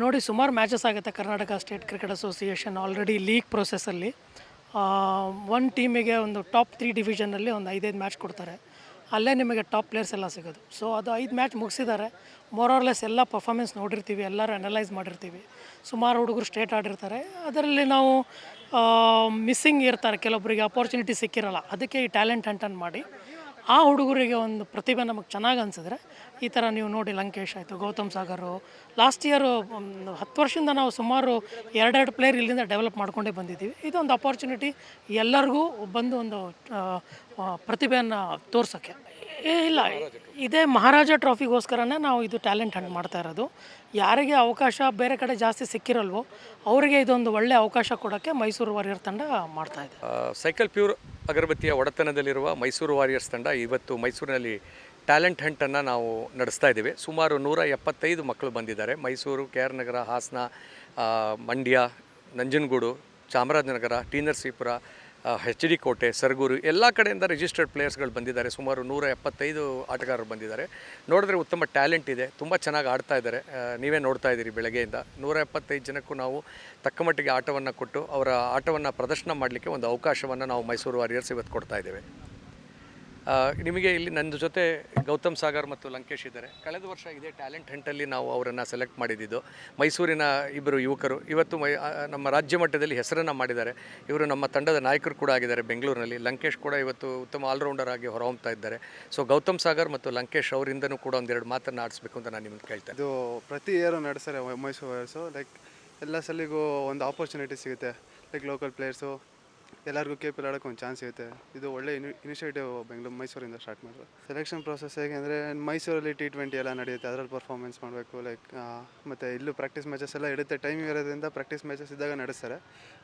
ನೋಡಿ, ಸುಮಾರು ಮ್ಯಾಚಸ್ ಆಗುತ್ತೆ Karnataka state cricket association already league ಪ್ರೊಸೆಸ್ಸಲ್ಲಿ one ಟೀಮಿಗೆ ಒಂದು ಟಾಪ್ ತ್ರೀ ಡಿವಿಷನಲ್ಲಿ ಒಂದು ಐದೈದು ಮ್ಯಾಚ್ ಕೊಡ್ತಾರೆ. ಅಲ್ಲೇ ನಿಮಗೆ ಟಾಪ್ ಪ್ಲೇಯರ್ಸ್ ಎಲ್ಲ ಸಿಗೋದು. ಸೊ ಅದು ಐದು ಮ್ಯಾಚ್ ಮುಗಿಸಿದ್ದಾರೆ. ಮೋರಾರ್ಲೆಸ್ ಎಲ್ಲ ಪರ್ಫಾಮೆನ್ಸ್ ನೋಡಿರ್ತೀವಿ, ಎಲ್ಲರೂ ಅನಲೈಸ್ ಮಾಡಿರ್ತೀವಿ. ಸುಮಾರು ಹುಡುಗರು ಸ್ಟೇಟ್ ಆಡಿರ್ತಾರೆ. ಅದರಲ್ಲಿ ನಾವು ಮಿಸ್ಸಿಂಗ್ ಇರ್ತಾರೆ. ಕೆಲವೊಬ್ಬರಿಗೆ ಅಪರ್ಚುನಿಟಿ ಸಿಕ್ಕಿರಲ್ಲ. ಅದಕ್ಕೆ ಈ ಟ್ಯಾಲೆಂಟ್ ಹಂಟನ್ನು ಮಾಡಿ. ಆ ಹುಡುಗರಿಗೆ ಒಂದು ಪ್ರತಿಭೆ ನಮಗೆ ಚೆನ್ನಾಗಿ ಅನಿಸಿದ್ರೆ ಈ ಥರ ನೀವು ನೋಡಿ ಲಂಕೇಶ್ ಆಯಿತು, ಗೌತಮ್ ಸಾಗರು ಲಾಸ್ಟ್ ಇಯರು ಒಂದು ಹತ್ತು ವರ್ಷದಿಂದ ನಾವು ಸುಮಾರು ಎರಡೆರಡು ಪ್ಲೇಯರ್ ಇಲ್ಲಿಂದ ಡೆವಲಪ್ ಮಾಡ್ಕೊಂಡೇ ಬಂದಿದ್ದೀವಿ. ಇದೊಂದು ಅಪಾರ್ಚುನಿಟಿ ಎಲ್ಲರಿಗೂ ಬಂದು ಒಂದು ಪ್ರತಿಭೆಯನ್ನು ತೋರ್ಸೋಕ್ಕೆ. ಇಲ್ಲ, ಇದೇ ಮಹಾರಾಜ ಟ್ರಾಫಿಗೋಸ್ಕರನೇ ನಾವು ಇದು ಟ್ಯಾಲೆಂಟ್ ಹಣ್ಣು ಮಾಡ್ತಾ ಇರೋದು. ಯಾರಿಗೆ ಅವಕಾಶ ಬೇರೆ ಕಡೆ ಜಾಸ್ತಿ ಸಿಕ್ಕಿರಲ್ವೋ, ಅವರಿಗೆ ಇದೊಂದು ಒಳ್ಳೆಯ ಅವಕಾಶ ಕೊಡೋಕ್ಕೆ ಮೈಸೂರು ವಾರಿಯರ್ ತಂಡ ಮಾಡ್ತಾ ಇದೆ. ಸೈಕಲ್ ಪ್ಯೂರ್ ಅಗರಬತ್ತಿಯ ಒಡೆತನದಲ್ಲಿರುವ ಮೈಸೂರು ವಾರಿಯರ್ಸ್ ತಂಡ ಇವತ್ತು ಮೈಸೂರಿನಲ್ಲಿ ಟ್ಯಾಲೆಂಟ್ ಹಂಟನ್ನು ನಾವು ನಡೆಸ್ತಾ ಇದ್ದೀವಿ. ಸುಮಾರು ನೂರ ಎಪ್ಪತ್ತೈದು ಮಕ್ಕಳು ಬಂದಿದ್ದಾರೆ. Mysuru, K R Nagar, Hassan Mandya, Nanjangud, Chamarajanagar, T Narasipura H D Kote Sargur ಎಲ್ಲ ಕಡೆಯಿಂದ ರಿಜಿಸ್ಟರ್ಡ್ ಪ್ಲೇಯರ್ಸ್ಗಳು ಬಂದಿದ್ದಾರೆ. ಸುಮಾರು ನೂರ ಎಪ್ಪತ್ತೈದು ಆಟಗಾರರು ಬಂದಿದ್ದಾರೆ. ನೋಡಿದ್ರೆ ಉತ್ತಮ ಟ್ಯಾಲೆಂಟ್ ಇದೆ. ತುಂಬ ಚೆನ್ನಾಗಿ ಆಡ್ತಾ ಇದ್ದಾರೆ. ನೀವೇ ನೋಡ್ತಾ ಇದ್ದೀರಿ ಬೆಳಗ್ಗೆಯಿಂದ. ನೂರ ಎಪ್ಪತ್ತೈದು ಜನಕ್ಕೂ ನಾವು ತಕ್ಕ ಮಟ್ಟಿಗೆ ಆಟವನ್ನು ಕೊಟ್ಟು ಅವರ ಆಟವನ್ನು ಪ್ರದರ್ಶನ ಮಾಡಲಿಕ್ಕೆ ಒಂದು ಅವಕಾಶವನ್ನು ನಾವು ಮೈಸೂರು ವಾರಿಯರ್ಸ್ ಇವತ್ತು ಕೊಡ್ತಾ ಇದ್ದೇವೆ. ನಿಮಗೆ ಇಲ್ಲಿ ನನ್ನ ಜೊತೆ ಗೌತಮ್ ಸಾಗರ್ ಮತ್ತು ಲಂಕೇಶ್ ಇದ್ದಾರೆ. ಕಳೆದ ವರ್ಷ ಇದೇ ಟ್ಯಾಲೆಂಟ್ ಹಂಟಲ್ಲಿ ನಾವು ಅವರನ್ನು ಸೆಲೆಕ್ಟ್ ಮಾಡಿದ್ದು. ಮೈಸೂರಿನ ಇಬ್ಬರು ಯುವಕರು, ಇವತ್ತು ಮೈ ನಮ್ಮ ರಾಜ್ಯ ಮಟ್ಟದಲ್ಲಿ ಹೆಸರನ್ನು ಮಾಡಿದ್ದಾರೆ. ಇವರು ನಮ್ಮ ತಂಡದ ನಾಯಕರು ಕೂಡ ಆಗಿದ್ದಾರೆ ಬೆಂಗಳೂರಿನಲ್ಲಿ. ಲಂಕೇಶ್ ಕೂಡ ಇವತ್ತು ಉತ್ತಮ ಆಲ್ರೌಂಡರ್ ಆಗಿ ಹೊರಹೊಮ್ತಾ ಇದ್ದಾರೆ. ಸೊ ಗೌತಮ್ ಸಾಗರ್ ಮತ್ತು ಲಂಕೇಶ್ ಅವರಿಂದನೂ ಕೂಡ ಒಂದೆರಡು ಮಾತನ್ನು ಆಡಿಸ್ಬೇಕು ಅಂತ ನಾನು ನಿಮ್ಗೆ ಕೇಳ್ತೇನೆ. ಇದು ಪ್ರತಿ ಇಯರು ನಡೆಸ್ತಾರೆ ಮೈಸೂರು ಲೈಕ್ ಎಲ್ಲ ಸಲಿಗೂ ಒಂದು ಆಪರ್ಚುನಿಟಿ ಸಿಗುತ್ತೆ. ಲೈಕ್ ಲೋಕಲ್ ಪ್ಲೇಯರ್ಸು ಎಲ್ಲರಿಗೂ ಕೆ ಪಿ ಆಡೋಕ್ಕೆ ಒಂದು ಚಾನ್ಸ್ ಇರುತ್ತೆ ಇದು ಒಳ್ಳೆ ಇನಿ ಇನಿಷಿಯೇಟಿವ್ ಬೆಂಗಳೂರು ಮೈಸೂರಿಂದ ಸ್ಟಾರ್ಟ್ ಮಾಡಿದ್ರು ಸೆಲೆಕ್ಷನ್ ಪ್ರೋಸೆಸ್ ಹೇಗೆ ಅಂದರೆ ಮೈಸೂರಲ್ಲಿ ಟಿ ಟ್ವೆಂಟಿ ಎಲ್ಲ ನಡೆಯುತ್ತೆ. ಅದರಲ್ಲಿ ಪರ್ಫಾರ್ಮೆನ್ಸ್ ಮಾಡಬೇಕು ಲೈಕ್ ಮತ್ತು ಇಲ್ಲೂ ಪ್ರಾಕ್ಟೀಸ್ ಮ್ಯಾಚಸ್ ಎಲ್ಲ ಇರುತ್ತೆ ಟೈಮ್ ಇರೋದ್ರಿಂದ ಪ್ರಾಕ್ಟೀಸ್ ಮ್ಯಾಚಸ್ ಇದ್ದಾಗ ನಡೆಸ್ತಾರೆ.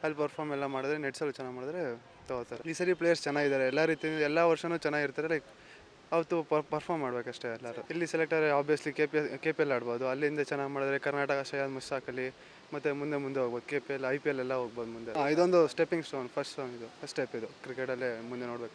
ಅಲ್ಲಿ ಪರ್ಫಾರ್ಮ್ ಎಲ್ಲ ಮಾಡಿದ್ರೆ ನೆಟ್ಸಲ್ಲಿ ಚೆನ್ನಾಗಿ ಮಾಡಿದ್ರೆ ತಗೋತಾರೆ. ಈ ಸರಿ ಪ್ಲೇಯರ್ಸ್ ಚೆನ್ನಾಗಿದ್ದಾರೆ. ಎಲ್ಲ ರೀತಿಯಿಂದ, ಎಲ್ಲ ವರ್ಷವೂ ಚೆನ್ನಾಗಿರ್ತಾರೆ. ಲೈಕ್ ಅವತ್ತು ಪರ್ಫಾರ್ಮ್ ಮಾಡ್ಬೇಕಷ್ಟೇ ಎಲ್ಲರೂ. ಇಲ್ಲಿ ಸೆಲೆಕ್ಟ್ ಆದರೆ obviously K P K P L ಆಡ್ಬೋದು. ಅಲ್ಲಿಂದ ಚೆನ್ನಾಗಿ ಮಾಡಿದ್ರೆ ಕರ್ನಾಟಕ ಶಯಾದ್ ಮುಸ್ತಾಕಲ್ಲಿ ಮತ್ತು ಮುಂದೆ ಮುಂದೆ ಹೋಗ್ಬೋದು. K P L I P L ಎಲ್ಲ ಹೋಗ್ಬೋದು ಮುಂದೆ. ಇದೊಂದು ಸ್ಟೆಪ್ಪಿಂಗ್ ಸ್ಟೋನ್ ಫಸ್ಟ್ ಸ್ಟೋನ್ ಇದು ಫಸ್ಟ್ ಸ್ಟೆಪ್ ಇದು. ಕ್ರಿಕೆಟಲ್ಲೇ ಮುಂದೆ ನೋಡಬೇಕು.